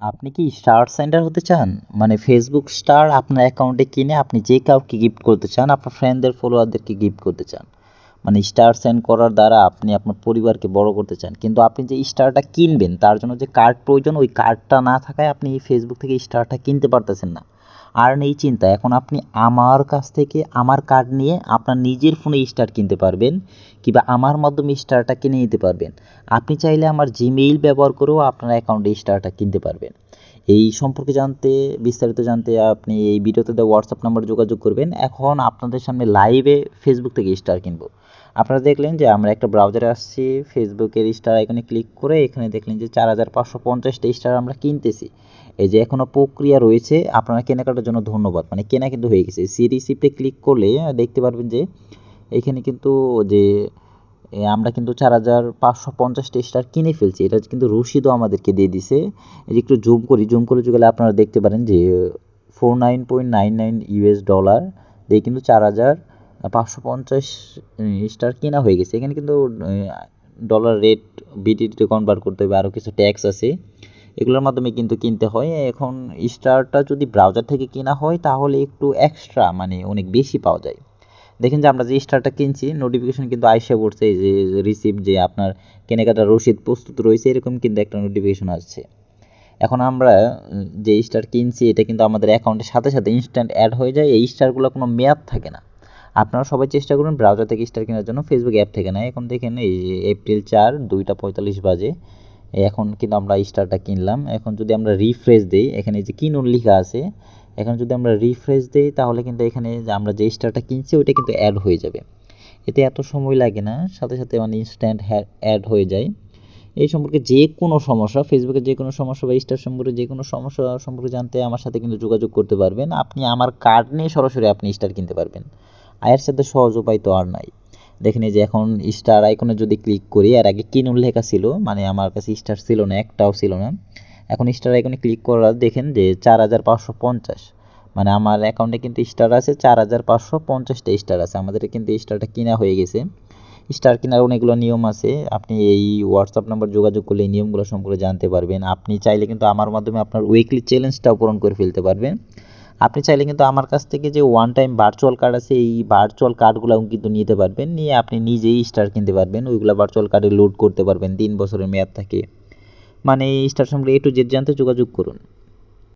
আপনি কি star sender হতে চান? মানে ফেসবুক স্টার আপনার অ্যাকাউন্টে কিনে আপনি যে কাউকে গিফট করতে চান, আপনার ফ্রেন্ডদের ফলোয়ারদেরকে গিফট করতে চান। মানে স্টার সেন্ড করার দ্বারা আপনি আপনার পরিবারকে বড় করতে চান। কিন্তু আপনি যে স্টারটা কিনবেন, তার জন্য যে কার্ড প্রয়োজন, ওই কার্ডটা না থাকায় আপনি ফেসবুক থেকে স্টারটা কিনতে পারতেছেন না। আর নেই চিন্তা, এখন আপনি আমার কাছ থেকে আমার কার্ড নিয়ে আপনার নিজের ফোনে স্টার কিনতে পারবেন কিংবা আমার মাধ্যমে স্টারটা কিনে নিতে পারবেন। আপনি চাইলে আমার জিমেইল ব্যবহার করেও আপনার অ্যাকাউন্টে স্টারটা কিনতে পারবেন। এই সম্পর্কে জানতে, বিস্তারিত জানতে আপনি এই ভিডিওতে হোয়াটসঅ্যাপ নাম্বার যোগাযোগ করবেন। এখন আপনাদের সামনে লাইভে ফেসবুক থেকে স্টার কিনবো। আপনারা দেখলেন যে আমরা একটা ব্রাউজারে আসছি ফেসবুকের স্টার আইকনে ক্লিক করে এখানে দেখলেন যে চার হাজার পাঁচশো পঞ্চাশটা স্টার আমরা কিনতেছি। এই যে এখনও প্রক্রিয়া রয়েছে, আপনারা কেনাকাটার জন্য ধন্যবাদ। মানে কেনা কিন্তু হয়ে গেছে। সি রিসিপ্টে ক্লিক করলে দেখতে পারবেন যে এখানে কিন্তু যে আমরা কিন্তু চার হাজার পাঁচশো পঞ্চাশটা স্টার কিনে ফেলছি। এটা কিন্তু রসিদও আমাদেরকে দিয়ে দিছে। যে একটু জুম করি জুম করে গেলে আপনারা দেখতে পারেন যে four nine point nine nine U S dollar দিয়ে কিন্তু চার হাজার পাঁচশো পঞ্চাশ স্টার কেনা হয়ে গেছে। এখানে কিন্তু ডলার রেট বিটিতে কনভার্ট করতে হবে আরও কিছু ট্যাক্স আছে। এগুলোর মাধ্যমে কিন্তু কিনতে হয়। এখন স্টারটা যদি ব্রাউজার থেকে কেনা হয়, তাহলে একটু এক্সট্রা মানে অনেক বেশি পাওয়া যায়। দেখেন যে আমরা যে স্টারটা কিনছি নোটিফিকেশন কিন্তু আইসা পড়ছে যে রিসিভ যে আপনার কেনাকাটার রসিদ প্রস্তুত রয়েছে, এরকম কিন্তু একটা নোটিফিকেশন আসছে। এখন আমরা যে স্টার কিনছি, এটা কিন্তু আমাদের অ্যাকাউন্টের সাথে সাথে ইনস্ট্যান্ট অ্যাড হয়ে যায়। এই স্টারগুলো কোনো মেয়াদ থাকে না। আপনারা সবাই চেষ্টা করুন ব্রাউজার থেকে স্টার কেনার জন্য। ফেসবুক অ্যাপ থেকে না এখন দেখেন এই এপ্রিল চার, দুইটা পঁয়তাল্লিশ বাজে। এখন কিন্তু আমরা স্টারটা কিনলাম। এখন যদি আমরা রিফ্রেশ দিই, এখানে যে কিনুন লেখা আছে। এখন যদি আমরা রিফ্রেশ দিই, তাহলে কিন্তু এখানে আমরা যে স্টারটা কিনছি, ওইটা কিন্তু অ্যাড হয়ে যাবে। এতে এত সময় লাগে না। সাথে সাথে মানে ইনস্ট্যান্ট অ্যাড হয়ে যায়। এই সম্পর্কে যে কোনো সমস্যা ফেসবুকে যে কোনো সমস্যা বা স্টার সম্পর্কে যে কোনো সমস্যা সম্পর্কে জানতে আমার সাথে কিন্তু যোগাযোগ করতে পারবেন। আপনি আমার কার্ড নিয়ে সরাসরি আপনি স্টার কিনতে পারবেন। আয়ের সাথে সহজ উপায় তো আর নাই। দেখেন এই যে এখন স্টার আইকনে যদি ক্লিক করি আর আগে কিনুন লেখা ছিল মানে আমার কাছে স্টার ছিল না, একটাও ছিল না। এখন স্টার আইকনে ক্লিক করার দেখেন যে চার হাজার পাঁচশো পঞ্চাশ। মানে আমার অ্যাকাউন্টে কিন্তু স্টার আছে, চার হাজার পাঁচশো পঞ্চাশটা স্টার আছে। আমাদের কিন্তু স্টারটা কিনা হয়ে গেছে। স্টার কেনার অনেকগুলো নিয়ম আছে। আপনি এই হোয়াটসঅ্যাপ নাম্বার যোগাযোগ করলে এই নিয়মগুলো সম্পর্কে জানতে পারবেন। আপনি চাইলে কিন্তু আমার মাধ্যমে আপনার উইকলি চ্যালেঞ্জটাও পূরণ করে ফেলতে পারবেন। আপনি চাইলে কিন্তু আমার কাছ থেকে যে ওয়ান টাইম ভার্চুয়াল কার্ড আছে, এই ভার্চুয়াল কার্ডগুলো কিন্তু নিতে পারবেন। নিয়ে আপনি নিজেই স্টার কিনতে পারবেন। ওইগুলো ভার্চুয়াল কার্ডে লোড করতে পারবেন। তিন বছরের মেয়াদ থাকে। মানে এই স্টার সম্পর্কে এ টু জেড জানতে যোগাযোগ করুন।